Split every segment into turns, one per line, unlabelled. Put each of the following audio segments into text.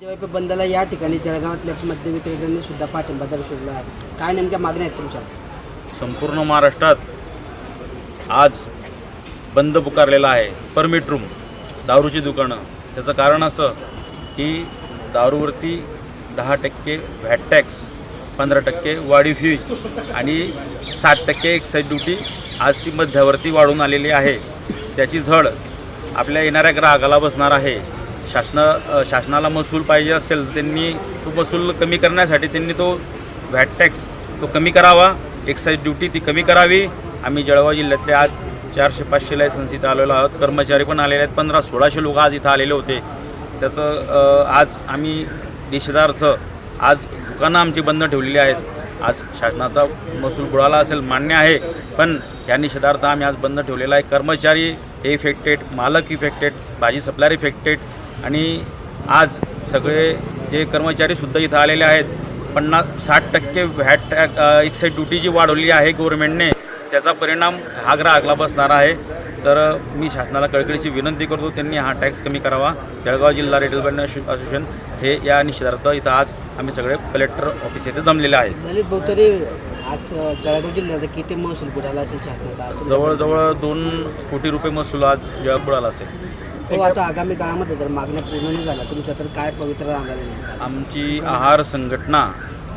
जेव्हा बंदला या ठिकाणी जळगावातल्या मध्य विक्रेत्यांनी सुद्धा पाठिंबा दर्शवला आहे. काय नेमक्या मागण्या आहेत तुमच्या?
संपूर्ण महाराष्ट्रात आज बंद पुकारलेला आहे. परमिट रूम दारूची दुकानं. त्याचं कारण असं की दारूवरती दहा टक्के व्हॅट टॅक्स पंधरा टक्के वाढीव फी आणि सात टक्के एक्साईज ड्युटी आज ती मध्यावरती वाढून आलेली आहे. त्याची झड आपल्या येणाऱ्या ग्राहकाला बसणार आहे. शासना शासनाला महसूल पाहिजे असेल तर त्यांनी तो महसूल कमी करण्यासाठी त्यांनी तो व्हॅट टॅक्स तो कमी करावा. एक्साईज ड्युटी ती कमी करावी. आम्ही जळगाव जिल्ह्यातले आज चारशे पाचशे लायसन्स इथं आलेलो आहोत. कर्मचारी पण आलेले आहेत. पंधरा सोळाशे लोक आज इथं आलेले होते. त्याचं आज आम्ही निषेधार्थ आज दुकानं आमची बंद ठेवलेली आहेत. आज शासनाचा महसूल बुडाला असेल मान्य आहे. पण या निषेधार्थ आम्ही आज बंद ठेवलेला आहे. कर्मचारी हे इफेक्टेड मालक इफेक्टेड भाजी सप्लायर इफेक्टेड आणि आज सगळे जे कर्मचारीसुद्धा इथं आलेले आहेत पन्नास साठ टक्के व्हॅट टॅक एक्साईड ड्युटी जी वाढवली आहे गव्हर्नमेंटने त्याचा परिणाम हा ग्राहकला बसणार आहे. तर मी शासनाला कळकळीची विनंती करतो त्यांनी हा टॅक्स कमी करावा. जळगाव जिल्हा रेटेल बँड असोसिएशन हे या निषेधार्थ इथं आज आम्ही सगळे कलेक्टर ऑफिस येथे जमलेले आहेत.
आज अ, जळगाव जिल्ह्यात किती महसूल बुडाला असेल शासनाचा आज तुमच्या-
जवळजवळ दोन कोटी रुपये महसूल आज बुडाला असेल.
हो आता आगामी काळामध्ये जर मागण्या पूर्ण नाही झाल्या तुमच्या तर काय पवित्र राहणार आहे
आमची आहार संघटना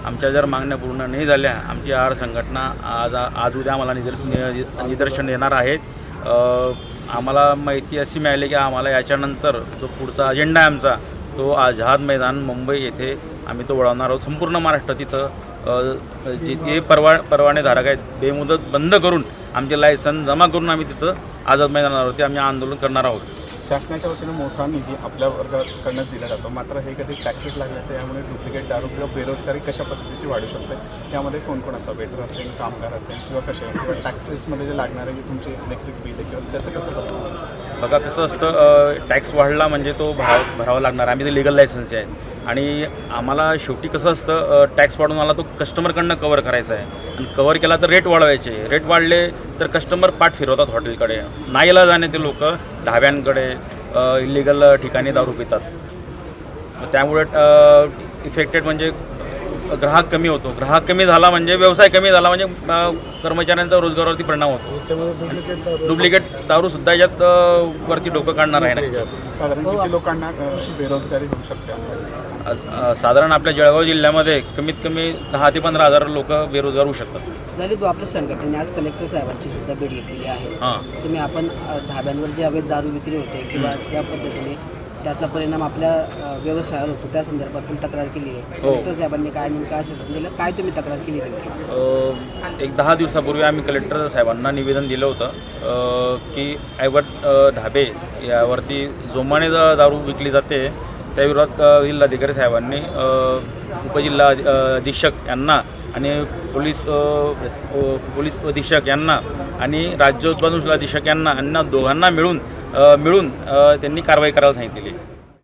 आमच्या जर मागण्या पूर्ण नाही झाल्या आमची आहार संघटना आज आज उद्या आम्हाला निदर नि- निदर्शन देणार आहेत अ, आम्हाला माहिती अशी मिळाली की आम्हाला याच्यानंतर जो पुढचा अजेंडा आहे आमचा तो आझाद मैदान मुंबई येथे आम्ही तो वळवणार आहोत. संपूर्ण महाराष्ट्र तिथं अ, जे जे परवा परवानेधारक आहेत बेमुदत बंद करून आमचे लायसन जमा करून आम्ही तिथं आझाद मैदानावरती आम्ही आंदोलन करणार आहोत.
शासनाच्या वतीनं मोठा निधी आपल्या वर्गाकडनंच दिला जातो. मात्र हे कधी टॅक्सेस लागले तर यामुळे डुप्लिकेट दारू किंवा बेरोजगारी कशा पद्धतीची वाढू शकते? यामध्ये कोण कोण असा वेटर असेल कामगार असेल किंवा कसे? किंवा टॅक्सेसमध्ये जे लागणारे जे तुमचे इलेक्ट्रिक बिल आहे किंवा त्याचं कसं बघतो
बघा कसं असतं टॅक्स वाढला म्हणजे तो भराव भरावा लागणार. आम्ही ते लिगल लायसन्स आहेत आणि आम्हाला शेवटी कसं असतं टॅक्स वाढून आला तो कस्टमरकडनं कवर करायचा आहे. आणि कवर केला तर रेट वाढवायचे. रेट वाढले तर कस्टमर पाठ फिरवतात हॉटेलकडे नाहीला जाणे ते लोक ढाब्यांकडे इलिगल ठिकाणी दारू पितात. त्यामुळे इफेक्टेड म्हणजे ग्राहक कमी होतो. ग्राहक कमी झाला म्हणजे व्यवसाय कमी झाला म्हणजे कर्मचाऱ्यांचा रोजगारावरती परिणाम होतो. डुप्लिकेट दारू सुद्धा याच्यात वरती डोकं काढणार आहे ना?
साधारण किती लोकांना बेरोजगारी होऊ शकते?
साधारण आपल्या जळगाव जिल्ह्यामध्ये कमीत कमी दहा ते पंधरा हजार लोक बेरोजगार होऊ शकतात.
भाऊ आपल्या संघटनेने आज कलेक्टर साहेबांची सुद्धा भेट घेतलेली आहे.
हां.
तुम्ही आपण धाब्यांवर जे अवैध दारू विक्री होते किंवा त्या पद्धतीने त्याचा परिणाम आपल्या व्यवसायावर होतो त्या संदर्भात तुम्ही तक्रार केली आहे.
हो.
कलेक्टर साहेबांनी काय नेमकं आश्वासन दिलं? काय तुम्ही तक्रार केली
एक दहा दिवसापूर्वी आम्ही कलेक्टर साहेबांना निवेदन दिलं होतं की ऐवत ढाबे यावरती जोमाने दारू विकली जाते. त्याविरोधात अ, जिल्हाधिकारी साहेबांनी उपजिल्हा अधीक्षक यांना आणि पोलीस पोलीस अधीक्षक यांना आणि राज्य उत्पादन अधीक्षक यांना यांना दोघांना मिळून मिळून त्यांनी कारवाई करायला सांगितलेली आहे.